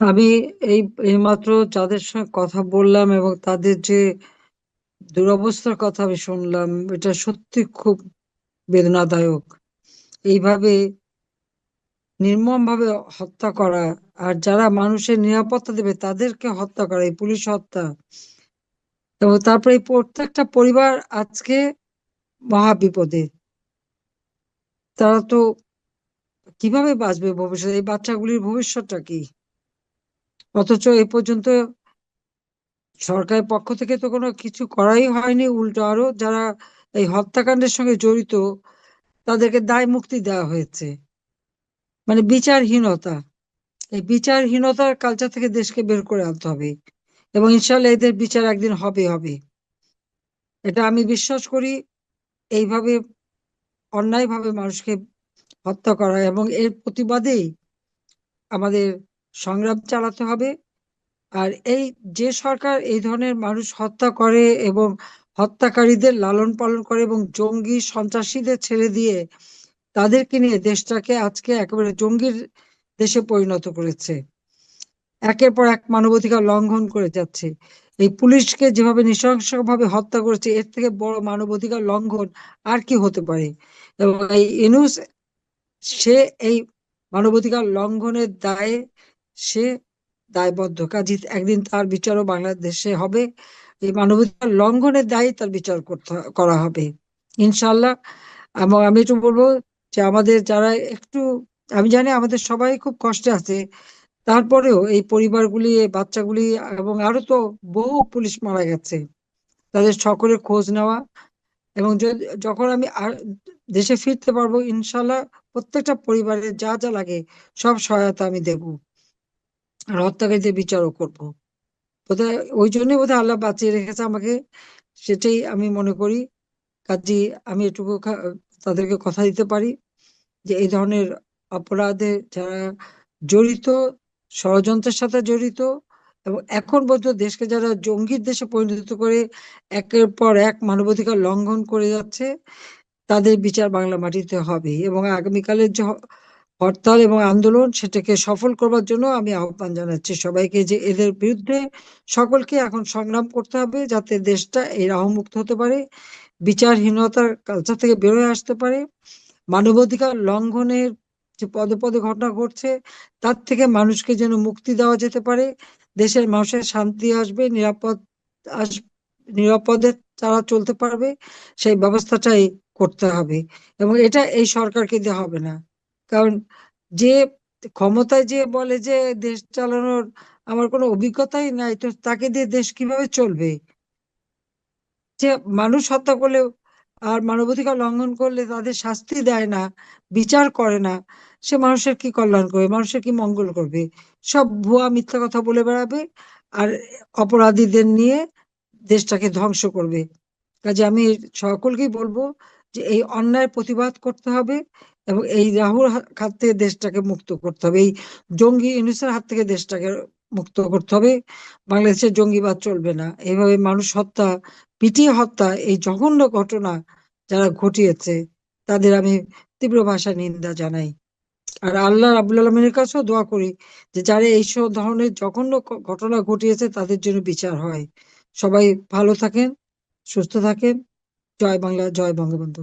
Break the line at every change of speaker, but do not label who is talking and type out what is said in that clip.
আমি এই, এইমাত্র যাদের সঙ্গে কথা বললাম এবং তাদের যে দুরবস্থার কথা আমি শুনলাম, এটা সত্যি খুব বেদনাদায়ক। এইভাবে নির্মমভাবে হত্যা করা আর যারা মানুষের নিরাপত্তা দেবে তাদেরকে হত্যা করা, এই পুলিশ হত্যা। এবং তারপরে এই প্রত্যেকটা পরিবার আজকে মহা বিপদে তারা তো কীভাবে বাঁচবে ভবিষ্যতে? এই বাচ্চাগুলির ভবিষ্যৎটা কি? অথচ এ পর্যন্ত সরকারের পক্ষ থেকে তো কোনো কিছু করাই হয়নি, উল্টো আরও যারা এই হত্যাকাণ্ডের সঙ্গে জড়িত, তাদেরকে দায় মুক্তি দেওয়া হয়েছে। মানে বিচারহীনতা, এই বিচারহীনতার কালচার থেকে দেশকে বের করে আনতে হবে এবং ইনশাল্লাহ এদের বিচার একদিন হবে হবে। এটা আমি বিশ্বাস করি, এইভাবে অন্যায়ভাবে মানুষকে হত্যা করা এবং এর প্রতিবাদেই আমাদের সংগ্রাম চালাতে হবে। আর এই যে সরকার এই ধরনের মানুষ হত্যা করে এবং হত্যাকারীদের লালন পালন করে এবং জঙ্গি সন্ত্রাসীদের ছেড়ে দিয়ে তাদেরকে নিয়ে দেশটাকে আজকে একেবারে জঙ্গির দেশে পরিণত করেছে। একের পর এক মানবাধিকার লঙ্ঘন করে যাচ্ছে। এই পুলিশকে যেভাবে নৃশংসভাবে হত্যা করেছে, এর থেকে বড় মানবাধিকার লঙ্ঘন আর কি হতে পারে? এবং এই ইনুস, সে এই মানবাধিকার লঙ্ঘনের দায়ে সে দায়বদ্ধ কাজী একদিন তার বিচারও বাংলাদেশে হবে। এই মানবাধিকার লঙ্ঘনের দায়ী তার বিচার করতে করা হবে। ইনশাল্লাহ এবং আমি একটু বলব যে আমাদের যারা একটু, আমি জানি আমাদের সবাই খুব কষ্টে আছে। তারপরেও এই পরিবারগুলি, এই বাচ্চাগুলি, এবং আরও তো বহু পুলিশ মারা গেছে। তাদের সকলের খোঁজ নেওয়া, এবং যখন আমি দেশে ফিরতে পারব ইনশাল্লাহ প্রত্যেকটা পরিবারের যা যা লাগে সব সহায়তা আমি দেব। আর হত্যাকারীদের বিচারও করব। বোধহয় ওই জন্যই বোধহয় আল্লাহ বাঁচিয়ে রেখেছে আমাকে। সেটাই আমি মনে করি। কাজে আমি এটুকু তাদেরকে কথা দিতে পারি যে এই ধরনের অপরাধে যারা জড়িত, ষড়যন্ত্রের সাথে জড়িত এবং এখন পর্যন্ত দেশকে যারা জঙ্গির দেশে পরিণত করে একের পর এক মানবাধিকার লঙ্ঘন করে যাচ্ছে, তাদের বিচার বাংলা মাটিতে হবে এবং আগামীকালের যে হরতাল এবং আন্দোলন সেটাকে সফল করবার জন্য আমি আহ্বান জানাচ্ছি সবাইকে যে এদের বিরুদ্ধে সকলকে এখন সংগ্রাম করতে হবে যাতে দেশটা এই রাহমুক্ত হতে পারে, বিচারহীনতার কালচার থেকে বেরোয় আসতে পারে, মানবাধিকার লঙ্ঘনের যে পদে পদে ঘটনা ঘটছে তার থেকে মানুষকে যেন মুক্তি দেওয়া যেতে পারে, দেশের মানুষের শান্তি আসবে, নিরাপদ আস, নিরাপদে তারা চলতে পারবে, সেই ব্যবস্থাটাই করতে হবে এবং এটা এই সরকারকে দেওয়া হবে না। কারণ যে ক্ষমতায় যে বলে যে দেশ চালানোর আমার কোনো অভিজ্ঞতাই নাই, তো তাকে দিয়ে দেশ কীভাবে চলবে? যে মানুষ হত্যা করলে আর মানবাধিকার লঙ্ঘন করলে তাদের শাস্তি দেয় না, বিচার করে না, সে মানুষের কি কল্যাণ করবে? মানুষের কি মঙ্গল করবে? সব ভুয়া মিথ্যা কথা বলে বেড়াবে আর অপরাধীদের নিয়ে দেশটাকে ধ্বংস করবে। কাজে আমি সকলকেই বলব যে এই অন্যায় প্রতিবাদ করতে হবে। এবং এই রাহুর হাত থেকে দেশটাকে মুক্ত করতে হবে। এই জঙ্গি ইউনিসের হাত থেকে দেশটাকে মুক্ত করতে হবে। বাংলাদেশের জঙ্গিবাদ চলবে না। এইভাবে মানুষ হত্যা, পিটিয়ে হত্যা, এই জঘন্য ঘটনা যারা ঘটিয়েছে, তাদের আমি তীব্র ভাষা নিন্দা জানাই। আর আল্লাহ রাবুল আলমিনের কাছেও দোয়া করি যে যারা এইসব ধরনের জঘন্য ঘটনা ঘটিয়েছে, তাদের জন্য বিচার হয়। সবাই ভালো থাকেন, সুস্থ থাকেন। জয় বাংলা, জয় বঙ্গবন্ধু।